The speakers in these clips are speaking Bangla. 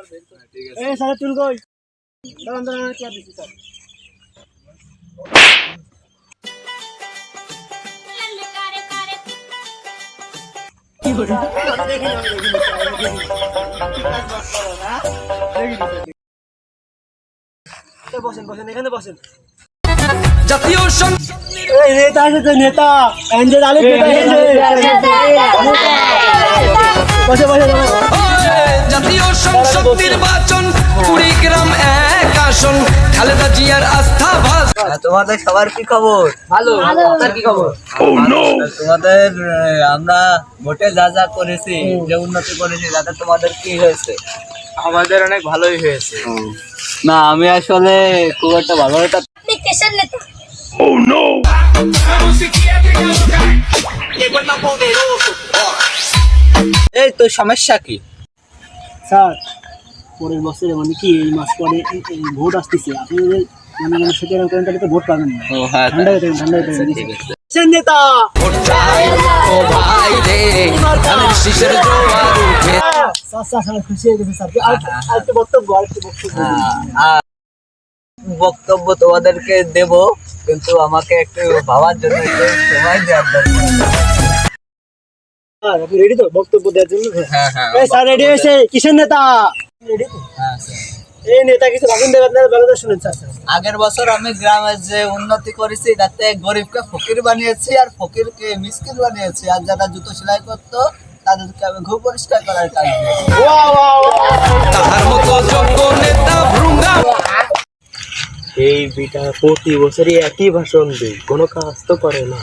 আছে এই স্যার চুল কই দাঁড়ান দাঁড়ান চেয়ার দিচ্ছি স্যার বসেন বসেন এখানে বসেন জাতীয় নেতা আছে নেতা। বসে বসে খালেদা জিয়ার আস্থা ভাস তোমাদের সবার কি খবর? ভালো। আপনার কি খবর? তোমাদের আমরা ভোটে যা যা করেছি যে উন্নতি করেছি তাতে তোমাদের কি হয়েছে? আমাদের অনেক ভালোই হয়েছে। না আমি আসলে খুব একটা ভালো একটা কিসের এই তোর সমস্যা কি? স্যার পরের বছরে মানে কি এই মাস পরে ভোট আসতেছে? আপনি মানে সেটা এরকম করেন তাহলে তো ভোট পাবেন না। হ্যাঁ হয়ে। থাকেন ঠান্ডা হয়ে থাকেন নেতা আর একটু বক্তব্য তোমাদেরকে দেব কিন্তু আমাকে একটু ভাবার জন্য একটু সময় দেওয়ার দরকার। রেডি তো? বক্তব্য দেওয়ার জন্য? হ্যাঁ হ্যাঁ স্যার রেডি হয়েছে। কিসের নেতা। এই নেতা কিছু ভাষণ দেবে আপনারা ভালো শুনেন স্যার। স্যার। আগের বছর আমি গ্রামের যে উন্নতি করেছি তাতে গরিবকে ফকির বানিয়েছি আর ফকিরকে মিসকিন বানিয়েছি। আর যারা জুতো সেলাই করতো তাদেরকে আমি ঘু পরিষ্কার করার কাজ এই বিটা প্রতি বছরই একই ভাষণ দেয় কোনো কাজ তো করে না।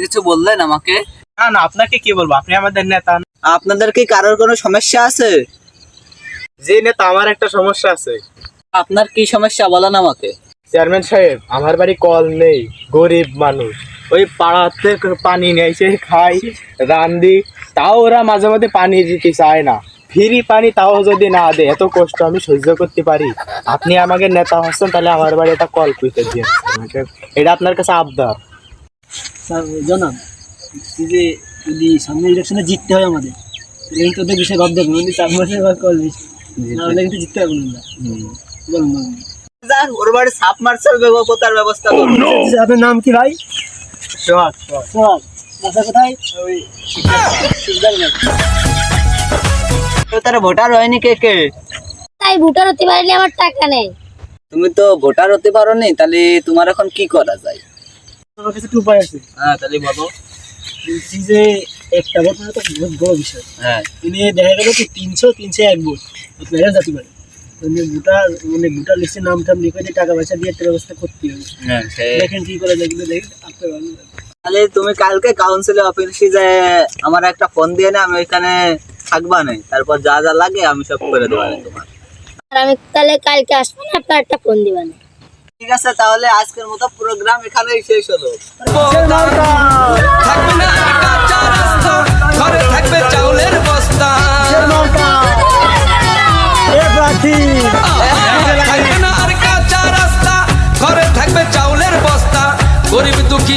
কিছু বললেন আমাকে? না না আপনাকে কি বলব? আপনি আমাদের নেতা। আপনাদের কি কারোর কোনো সমস্যা আছে? যে নেতা আমার একটা সমস্যা আছে। আপনার কি সমস্যা বলেন আমাকে? চেয়ারম্যান সাহেব আমার বাড়ি কল নেই গরিব মানুষ। ওই পাড়াতে পানি নেই সে খাই রান্দি তাও ওরা মাঝে মধ্যে পানি দিতে চায় না। ফ্রি পানি তাও যদি না দেয় এত কষ্ট আমি সহ্য করতে পারি। আপনি আমাকে নেতা হচ্ছেন তাহলে আমার বাড়ি একটা কল পুঁতে দিয়ে এটা আপনার কাছে আবদার। স্যার জানান যে যদি সামনে ইলেকশনে জিততে হয় আমাদের তাহলে কিন্তু ওদের বিষয়ে ভাবতে হবে মানে চার মাসের বার করবে নাহলে কিন্তু জিততে পারব না বলুন বলুন। ওর বাড়ি সাপ মার্শাল ব্যবস্থার ব্যবস্থা করুন। আচ্ছা, আপনার নাম কি ভাই? সোহাগ সোহাগ। সোহাগ। বাসা কোথায়? ওই তো তারা ভোটার হয়নি কে কে? তাই ভোটার হতে পারলে আমার টাকা নেই। তুমি তো ভোটার হতে পারো নি তাহলে তোমার এখন কি করা যায়? আমার কাছে একটু উপায় আছে। হ্যাঁ তাহলে বলো। বলছি যে একটা ভোট মানে তো বহুত বড় বিষয়। হ্যাঁ। তিনি দেখা গেল কি তিনশো তিনশো এক ভোট আপনারা যেতে পারে। মানে ভোটার মানে ভোটার লিস্টে নাম টাম লিখে দিয়ে টাকা পয়সা দিয়ে একটা ব্যবস্থা করতে হবে। হ্যাঁ দেখেন কি করে দেখবেন দেখেন আপনার তাহলে তুমি কালকে কাউন্সিলে অফিসে যে আমার একটা ফোন দিয়ে না আমি ওইখানে থাকবা না তারপর যা যা লাগে আমি সব করে দেবো তোমার। আমি তাহলে কালকে আসব না আপনার একটা ফোন দিবেন ঠিক আছে তাহলে আজকের মতো প্রোগ্রাম এখানেই শেষ হলো। আর কাঁচা রাস্তা ঘরে থাকবে চাউলের বস্তা। গরিব দুঃখী